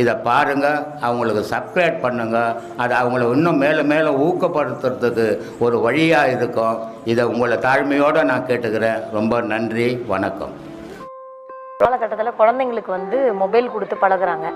இதை பாருங்க அவங்களுக்கு சப்ஸ்கிரைப் பண்ணுங்க. அது அவங்கள இன்னும் மேலும் மேலும் ஊக்கப்படுத்துறதுக்கு ஒரு வழியாக இருக்கும். இதை உங்களை தாழ்மையோடு நான் கேட்டுக்கிறேன். ரொம்ப நன்றி வணக்கம். காலகட்டத்துல குழந்தைங்களுக்கு வந்து மொபைல் கொடுத்து பழகுறாங்க.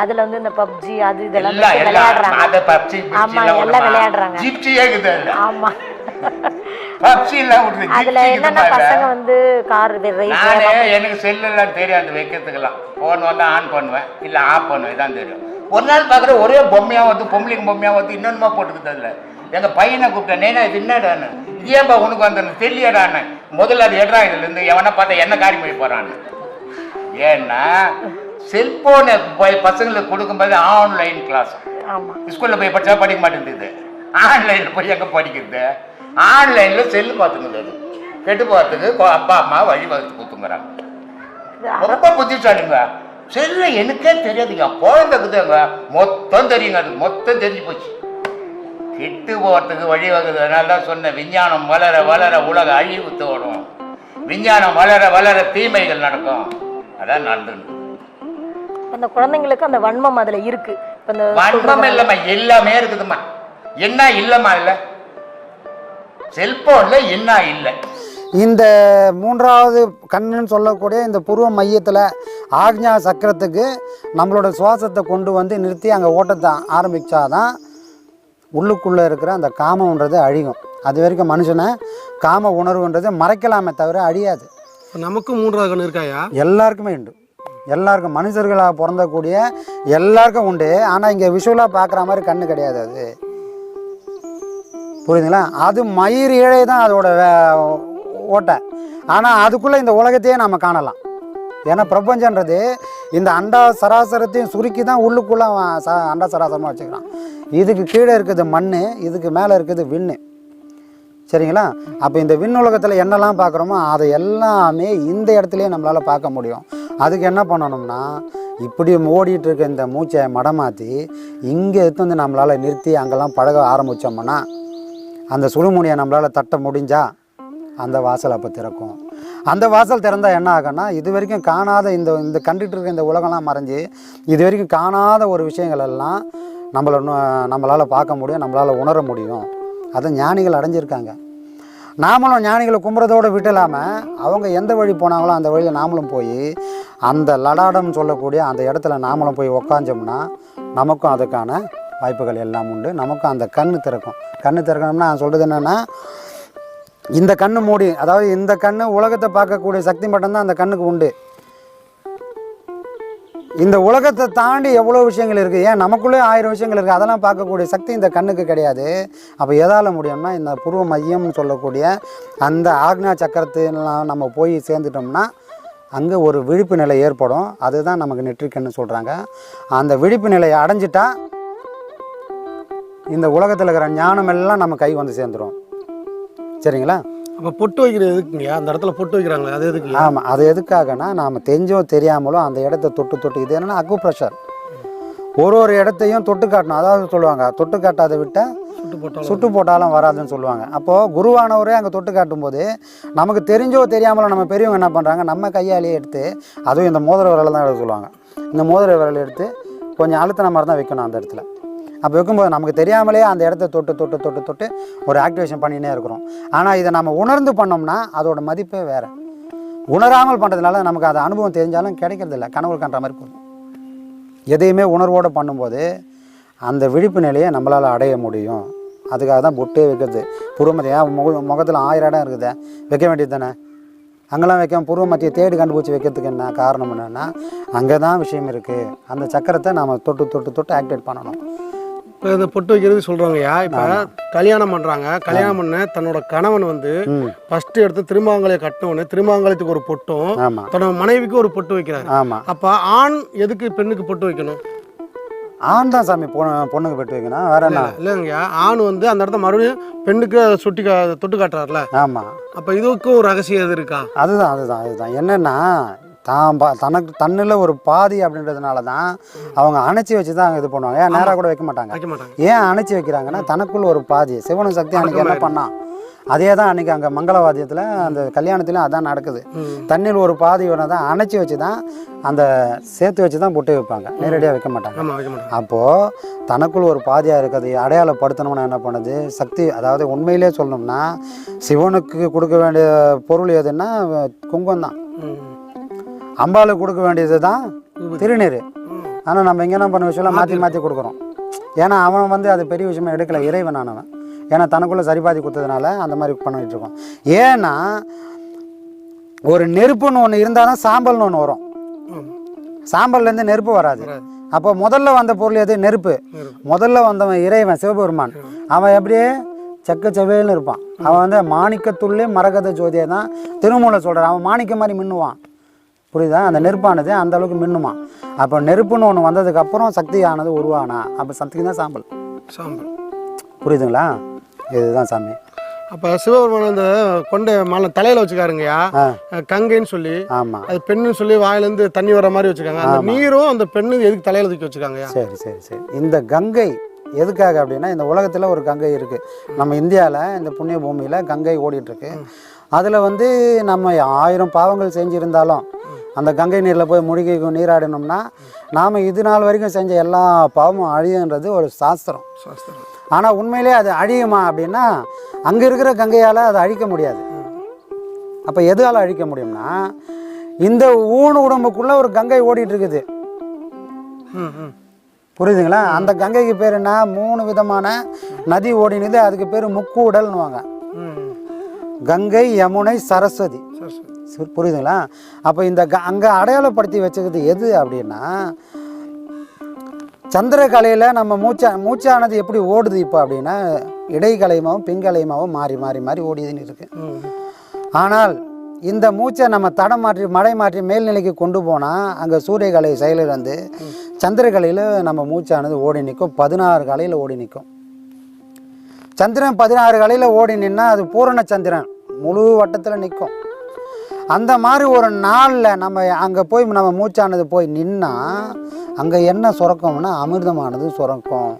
அதுல வந்து இந்த பப்ஜி அது இதெல்லாம் விளையாடுறாங்க. ஆமா எல்லாம் விளையாடுறாங்க. ஆமா. பப்ஜி எல்லாம் விட்டுரு அதுல ஜிப்சி என்னன்னா இருக்குது பசங்க வந்து கார் நானே எனக்கு செல்லெல்லாம் தெரியாது வைக்கிறதுக்கெல்லாம். ஃபோன் வந்து ஆன் பண்ணுவேன் இல்லை ஆஃப் பண்ணுவேன் இதான் தெரியும். ஒரு நாள் பார்க்குற ஒரே பொம்மையாக வந்து பொம்பளைங்க பொம்மையாக வந்து இன்னொன்னுமா போட்டுக்குது அதில். எங்கள் பையனை கூப்பிட்டேன் நேனா இது என்னடான்னு இது ஏன்பா உனக்கு வந்து தெரியடான்னு முதல்ல அது எடுறா இதுலேருந்து எவனை பார்த்தா என்ன காரியம் போய் போகிறான்னு ஏன்னா செல்போனை போய் பசங்களுக்கு கொடுக்கும்போது ஆன்லைன் கிளாஸ் ஸ்கூலில் போய் படிச்சா படிக்க மாட்டேங்குது. ஆன்லைனில் போய் எங்கே படிக்கிறது? ஆன்லைனில் செல்லு பார்த்துக்குது அது கெட்டு போகிறதுக்கு அப்பா அம்மா வழி வகுத்து கொடுத்துங்கிறாங்க. ரொம்ப புத்திசாலிங்க. செல்ல எனக்கே தெரியாதுங்க குழந்தைக்குதுங்க மொத்தம் தெரியுங்க. அது மொத்தம் தெரிஞ்சு போச்சு. கெட்டு போகிறதுக்கு வழி அதனால தான் சொன்னேன். விஞ்ஞானம் வளர வளர உலக அழிவு தோடும் விஞ்ஞானம் வளர வளர தீமைகள் நடக்கும். அதான் நடந்துருக்கு அந்த குழந்தைங்களுக்கு அந்த வன்மம் அதுல இருக்கு. வன்மம் இல்லைம்மா. எல்லாமே இருக்குதும்மா. என்ன இல்லைம்மா இல்லை செல்போன்ல என்ன இல்லை. இந்த மூன்றாவது கண்ணுன்னு சொல்லக்கூடிய இந்த புருவ மையத்தில் ஆக்ஞா சக்கரத்துக்கு நம்மளோட சுவாசத்தை கொண்டு வந்து நிறுத்தி அங்கே ஓட்டத்தை ஆரம்பித்தாதான் உள்ளுக்குள்ளே இருக்கிற அந்த காமம்ன்றது அழியும். அது வரைக்கும் மனுஷனை காம உணர்வுன்றது மறைக்கலாமே தவிர அழியாது. நமக்கும் மூன்றாவது கண்ணு இருக்காயா? எல்லாருக்குமே உண்டு. எல்லாருக்கும் மனுஷர்களாக பிறந்தக்கூடிய எல்லாருக்கும் உண்டு. ஆனால் இங்கே விஷுவலாக பார்க்குற மாதிரி கண்ணு கிடையாது அது. புரியுதுங்களா? அது மயிர் இழை தான் அதோட வே- ஓட்டை. ஆனால் அதுக்குள்ளே இந்த உலகத்தையே நம்ம காணலாம். ஏன்னா பிரபஞ்சன்றது இந்த அண்டா சராசரத்தையும் சுருக்கி தான் உள்ளுக்குள்ளே அவன் ச அண்டா சராசரமாக வச்சுக்கிறான். இதுக்கு கீழே இருக்குது மண் இதுக்கு மேலே இருக்குது விண்ணு. சரிங்களா? அப்போ இந்த விண்ணுலகத்தில் என்னெல்லாம் பார்க்குறோமோ அதை எல்லாமே இந்த இடத்துலையே நம்மளால் பார்க்க முடியும். அதுக்கு என்ன பண்ணணும்னா இப்படி ஓடிட்டு இருக்க இந்த மூச்சை மடமாற்றி இங்கே எடுத்து வந்து நம்மளால் நிறுத்தி அங்கெல்லாம் பழக ஆரம்பித்தோம்னா அந்த சுழுமுனியை நம்மளால் தட்ட முடிஞ்சால் அந்த வாசல் அப்போ திறக்கும். அந்த வாசல் திறந்தால் என்ன ஆகும்னா இது வரைக்கும் காணாத இந்த இந்த கண்டுட்டு இருக்க இந்த உலகம்லாம் மறைஞ்சு இது வரைக்கும் காணாத ஒரு விஷயங்கள் எல்லாம் நம்மளை நம்மளால் பார்க்க முடியும் நம்மளால் உணர முடியும். அதை ஞானிகள் அடைஞ்சிருக்காங்க. நாமளும் ஞானிகளை கும்புறதோடு இல்லாமல் அவங்க எந்த வழி போனாங்களோ அந்த வழியில் நாமளும் போய் அந்த லடாடம் சொல்லக்கூடிய அந்த இடத்துல நாமளும் போய் உக்காஞ்சோம்னா நமக்கும் அதுக்கான வாய்ப்புகள் எல்லாம் உண்டு. நமக்கும் அந்த கண் திறக்கும். கண் திறக்கணும்னா நான் சொல்கிறது என்னென்னா இந்த கண் மூடி அதாவது இந்த கண்ணு உலகத்தை பார்க்கக்கூடிய சக்தி மட்டும்தான் அந்த கண்ணுக்கு உண்டு. இந்த உலகத்தை தாண்டி எவ்வளோ விஷயங்கள் இருக்குது ஏன் நமக்குள்ளே ஆயிரம் விஷயங்கள் இருக்குது அதெல்லாம் பார்க்கக்கூடிய சக்தி இந்த கண்ணுக்கு கிடையாது. அப்போ எதால் முடியும்னா இந்த புருவ மையம்னு சொல்லக்கூடிய அந்த ஆக்னா சக்கரத்துலாம் நம்ம போய் சேர்ந்துட்டோம்னா அங்கே ஒரு விழிப்பு நிலை ஏற்படும். அதுதான் நமக்கு நெற்றிக்கண்ணு சொல்கிறாங்க அந்த விழிப்பு நிலையை அடைஞ்சிட்டா இந்த உலகத்தில் இருக்கிற ஞானம் எல்லாம் நம்ம கை வந்து சேர்ந்துடும் சரிங்களா? அப்ப பொட்டு வைக்கிறது எதுக்குங்கய்யா அந்த இடத்துல பொட்டு வைக்கிறாங்களே அது எதுக்கு ஆமாம் அது எதுக்காகனா நாம் தெரிஞ்சோ தெரியாமலோ அந்த இடத்த தொட்டு தொட்டு இது என்னன்னா அக்கு ப்ரெஷர் ஒரு ஒரு இடத்தையும் தொட்டு காட்டணும். அதாவது சொல்லுவாங்க தொட்டு காட்டாத விட்டால் சுட்டு போட்டாலும் சுட்டு போட்டாலும் வராதுன்னு சொல்லுவாங்க. அப்போது குருவானவரே அங்கே தொட்டு காட்டும்போது நமக்கு தெரிஞ்சோ தெரியாமலோ நம்ம பெரியவங்க என்ன பண்ணுறாங்க நம்ம கையாலேயே எடுத்து அதுவும் இந்த மோதிர விரலை தான் எடுக்க சொல்லுவாங்க. இந்த மோதிர விரல் எடுத்து கொஞ்சம் அழுத்தின மாதிரி தான் வைக்கணும் அந்த இடத்துல. அப்போ வைக்கும்போது நமக்கு தெரியாமலே அந்த இடத்த தொட்டு தொட்டு தொட்டு தொட்டு ஒரு ஆக்டிவேஷன் பண்ணினே இருக்கிறோம். ஆனால் இதை நம்ம உணர்ந்து பண்ணோம்னா அதோட மதிப்பே வேறு. உணராமல் பண்ணுறதுனால நமக்கு அது அனுபவம் தெரிஞ்சாலும் கிடைக்கிறது இல்லை கனவு காண்ற மாதிரி போகுது எதையுமே உணர்வோடு பண்ணும்போது அந்த விழிப்பு நிலையை நம்மளால் அடைய முடியும். அதுக்காக தான் பொட்டே வைக்கிறது. புருவமத்தி ஏன் முக முகத்தில் ஆயிரம் இடம் இருக்குது? வைக்க வேண்டியது தானே? அங்கெல்லாம் வைக்காம புருவமத்தியை தேடி கண்டுபிடிச்சி வைக்கிறதுக்கு என்ன காரணம் என்னென்னா அங்கே தான் விஷயம் இருக்குது அந்த சக்கரத்தை நாம் தொட்டு தொட்டு தொட்டு ஆக்டிவேட் பண்ணணும். இப்போ இந்த பொட்டு வைக்கிறது சொல்கிறாங்கய்யா இப்போ கல்யாணம் பண்ணுறாங்க கல்யாணம் பண்ண தன்னோட கணவன் வந்து ம். ஃபஸ்ட்டு எடுத்து திருமாங்கலையை கட்டினோடனே திருமாங்கலத்துக்கு ஒரு பொட்டும் தன்னோட மனைவிக்கு ஒரு பொட்டு வைக்கிறாரு. அப்போ ஆண் எதுக்கு பெண்ணுக்கு பொட்டு வைக்கணும்? ஆண் தான் சாமி பொண்ணு பொண்ணுக்கு பெட்டு வைக்கணும். வேற என்ன? இல்லைங்கய்யா. ஆண் வந்து அந்த இடத்த மறுபடியும் பெண்ணுக்கு சுட்டி கா தொட்டு காட்டுறாருல ஆமாம் அப்போ இதுக்கும் ஒரு ரகசியம் எது இருக்கா? அதுதான் அதுதான் அதுதான். என்னென்னா தான் பா தனக்கு தன்னில் ஒரு பாதி அப்படின்றதுனால தான் அவங்க அணைச்சி வச்சு தான் இது பண்ணுவாங்க. ஏன் நேராக கூட வைக்க மாட்டாங்க. ஏன் அணைச்சி வைக்கிறாங்கன்னா தனக்குள்ள ஒரு பாதி. சிவனும் சக்தி அன்னைக்கு என்ன பண்ணான்? அதே தான் அன்னைக்கு அங்கே மங்களவாத்தியத்தில் அந்த கல்யாணத்துலையும் அதான் நடக்குது. தண்ணியில் ஒரு பாதி ஒன்று தான் அணைச்சி வச்சு தான் அந்த சேர்த்து வச்சு தான் பொட்டு வைப்பாங்க. நேரடியாக வைக்க மாட்டாங்க. அப்போது தனக்குள் ஒரு பாதியாக இருக்குது அடையாளப்படுத்தணும்னா என்ன பண்ணுது? சக்தி அதாவது உண்மையிலே சொல்லணும்னா சிவனுக்கு கொடுக்க வேண்டிய பொருள் எதுன்னா குங்குமம் தான். அம்பாளுக்கு கொடுக்க வேண்டியது தான் திருநீர். ஆனால் நம்ம இங்கே என்ன பண்ண விஷயம்லாம் மாற்றி மாற்றி கொடுக்குறோம். ஏன்னா அவன் வந்து அது பெரிய விஷயமா எடுக்கல. இறைவன் ஆனவன் ஏன்னா தனக்குள்ளே சரிபாதி கொடுத்ததுனால அந்த மாதிரி பண்ணிட்டு இருக்கோம். ஏன்னா ஒரு நெருப்புன்னு ஒன்று இருந்தால் தான் சாம்பல்னு ஒன்று வரும். சாம்பல்லேருந்து நெருப்பு வராது. அப்போ முதல்ல வந்த பொருள் எது? நெருப்பு. நெருப்பு. முதல்ல வந்தவன் இறைவன் சிவபெருமான். அவன் எப்படியே செக்க செவேல்னு இருப்பான். அவன் வந்து மாணிக்கத்துள்ளே மரகத ஜோதியை தான் திருமூல சொல்கிறான் அவன் மாணிக்க மாதிரி மின்னுவான். புரியுதா? அந்த நெருப்பானது அந்த அளவுக்கு மின்னுமா? அப்போ நெருப்புன்னு ஒன்று வந்ததுக்கப்புறம் சக்தியானது உருவானா? அப்போ சக்திக்கு தான் சாம்பல். சாம்பல். புரியுதுங்களா? இதுதான் சாமி. அப்போ சிவபெருமான் அந்த கொண்ட மாலை தலையில் வச்சுக்காருங்கய்யா கங்கைன்னு சொல்லி. ஆமாம் அது பெண்ணுன்னு சொல்லி வாயிலேருந்து தண்ணி வர மாதிரி வச்சுருக்காங்க அந்த நீரும் அந்த பெண்ணு எதுக்கு தலையில் தூக்கி வச்சுருக்காங்கய்யா சரி சரி சரி. இந்த கங்கை எதுக்காக அப்படின்னா இந்த உலகத்தில் ஒரு கங்கை இருக்குது நம்ம இந்தியாவில் இந்த புண்ணிய பூமியில் கங்கை ஓடிட்டுருக்கு அதில் வந்து நம்ம ஆயிரம் பாவங்கள் செஞ்சுருந்தாலும் அந்த கங்கை நீரில் போய் முழுகி நீராடினோம்னா நாம் இது நாள் வரைக்கும் செஞ்ச எல்லா பாவமும் அழியுன்றது ஒரு சாஸ்திரம். சாஸ்திரம். ஆனால் உண்மையிலே அது அழியுமா அப்படின்னா அங்கே இருக்கிற கங்கையால் அதை அழிக்க முடியாது. அப்போ எதால் அழிக்க முடியும்னா இந்த ஊன் உடம்புக்குள்ளே ஒரு கங்கை ஓடிட்டு இருக்குது புரியுதுங்களா? அந்த கங்கைக்கு பேர் என்ன? மூணு விதமான நதி ஓடினது. அதுக்கு பேர் முக்கூடல்னுவாங்க. கங்கை யமுனை சரஸ்வதி. சரி புரியுதுங்களா? அப்போ இந்த க அங்கே அடையாளப்படுத்தி வச்சுக்கிறது எது அப்படின்னா சந்திரகலையில் நம்ம மூச்சா மூச்சானது எப்படி ஓடுது இப்போ அப்படின்னா இடைக்கலைமாவும் பிங்கலைமாவும் மாறி மாறி மாறி ஓடிதுன்னு இருக்கு. ம். ஆனால் இந்த மூச்சை நம்ம தடம் மாற்றி மடை மாற்றி மேல்நிலைக்கு கொண்டு போனால் அங்கே சூரியகலை செயலில் வந்து சந்திரகலையில் நம்ம மூச்சானது ஓடி நிற்கும். பதினாறு கலையில் ஓடி நிற்கும். சந்திரன் பதினாறு கலையில் ஓடி நின்னா அது பூரண சந்திரன். முழு வட்டத்தில் நிற்கும். அந்த மாதிரி ஒரு நாளில் நம்ம அங்கே போய் நம்ம மூச்சானது போய் நின்னா அங்கே என்ன சுரக்கும்னா அமிர்தமானது சுரக்கும்.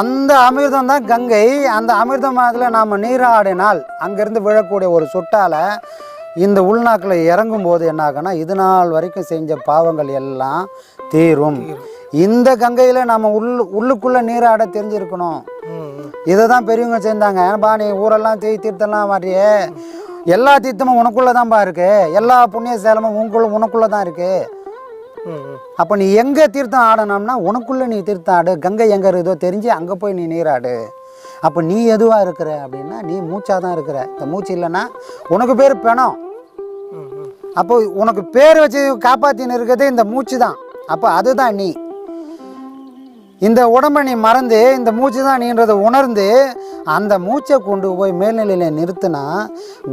அந்த அமிர்தம் தான் கங்கை. அந்த அமிர்தமானதில் நாம் நீராடினால் அங்கேருந்து விழக்கூடிய ஒரு சொட்டால் இந்த உள்நாக்கில் இறங்கும் போது என்ன ஆகும்னா இது நாள் வரைக்கும் செஞ்ச பாவங்கள் எல்லாம் தீரும். இந்த கங்கையில் நம்ம உள் உள்ளுக்குள்ளே நீராட தெரிஞ்சிருக்கணும். இதை தான் பெரியவங்க செஞ்சாங்க ஏன்பா நீ ஊரெல்லாம் தீ தீர்த்தம்லாம் மாட்டியே எல்லா தீர்த்தமும் உனக்குள்ளே தான்ப்பா இருக்கு. எல்லா புண்ணிய சேலமும் உனக்குள்ள உனக்குள்ளே தான் இருக்கு. அப்போ நீ எங்கே தீர்த்தம் ஆடணும்னா உனக்குள்ளே நீ தீர்த்தம் ஆடு. கங்கை எங்கே இருக்குதோ தெரிஞ்சு அங்கே போய் நீ நீராடு அப்போ நீ எதுவாக இருக்கிற அப்படின்னா நீ மூச்சாக தான் இருக்கிற. இந்த மூச்சு இல்லைன்னா உனக்கு பேர் பிணம். அப்போ உனக்கு பேர் வச்சு காப்பாற்றின்னு இருக்கிறது இந்த மூச்சு தான் அப்போ அதுதான் நீ. இந்த உடம்பை நீ மறந்து இந்த மூச்சு தான் நீன்றதை உணர்ந்து அந்த மூச்சை கொண்டு போய் மேல்நிலையில் நிறுத்தினா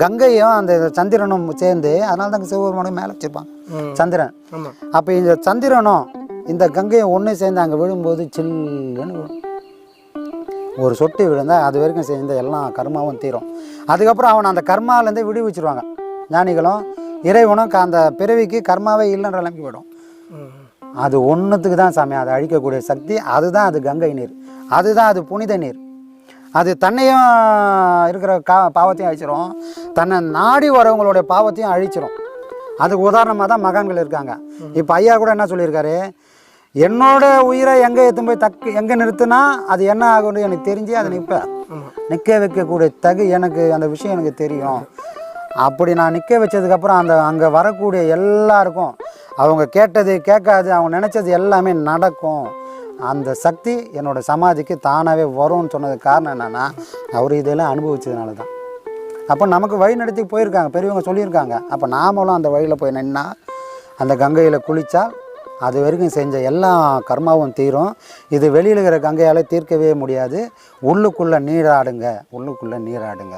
கங்கையும் அந்த சந்திரனும் சேர்ந்து அதனால தான் சிவபெருமானும் மேலே வச்சுருப்பாங்க. சந்திரன். அப்போ இந்த சந்திரனும் இந்த கங்கையும் ஒன்று சேர்ந்து அங்கே விழும்போது சில்லுன்னு விழும். ஒரு சொட்டு விழுந்தால் அது வரைக்கும் சேர்ந்த எல்லா கர்மாவும் தீரும். அதுக்கப்புறம் அவனை அந்த கர்மாவிலேருந்தே விடுவிச்சிருவாங்க. ஞானிகளும் இறைவனும் அந்த பிறவிக்கு கர்மாவே இல்லைன்ற நிலைமைக்கு போயிடும். அது ஒன்றுத்துக்கு தான் சாமி அதை அழிக்கக்கூடிய சக்தி அதுதான் அது கங்கை நீர். அதுதான் அது புனித நீர். அது தன்னையும் இருக்கிற கா பாவத்தையும் அழிச்சிரும். தன்னை நாடி வரவங்களுடைய பாவத்தையும் அழிச்சிரும். அதுக்கு உதாரணமாக தான் மகான்கள் இருக்காங்க. இப்போ ஐயா கூட என்ன சொல்லியிருக்காரு? என்னோட உயிரை எங்கே எடுத்துன்னு போய் தக்கு எங்கே நிறுத்துனா அது என்ன ஆகும்னு எனக்கு தெரிஞ்சு அதை நிற்பேன் நிற்க வைக்கக்கூடிய தகு எனக்கு அந்த விஷயம் எனக்கு தெரியும். அப்படி நான் நிற்க வச்சதுக்கப்புறம் அந்த அங்கே வரக்கூடிய எல்லாருக்கும் அவங்க கேட்டது கேட்காது அவங்க நினச்சது எல்லாமே நடக்கும். அந்த சக்தி என்னோட சமாதிக்கு தானாகவே வரும்னு சொன்னதுக்கு காரணம் என்னென்னா அவர் இதெல்லாம் அனுபவிச்சதுனால தான் அப்போ நமக்கு வழி நடத்தி போயிருக்காங்க பெரியவங்க சொல்லியிருக்காங்க. அப்போ நாமளும் அந்த வழியில் போய் நின்னா அந்த கங்கையில் குளித்தா அது வரைக்கும் செஞ்ச எல்லா கர்மாவும் தீரும். இது வெளியில் இருக்கிற கங்கையால் தீர்க்கவே முடியாது. உள்ளுக்குள்ளே நீராடுங்க உள்ளுக்குள்ளே நீராடுங்க.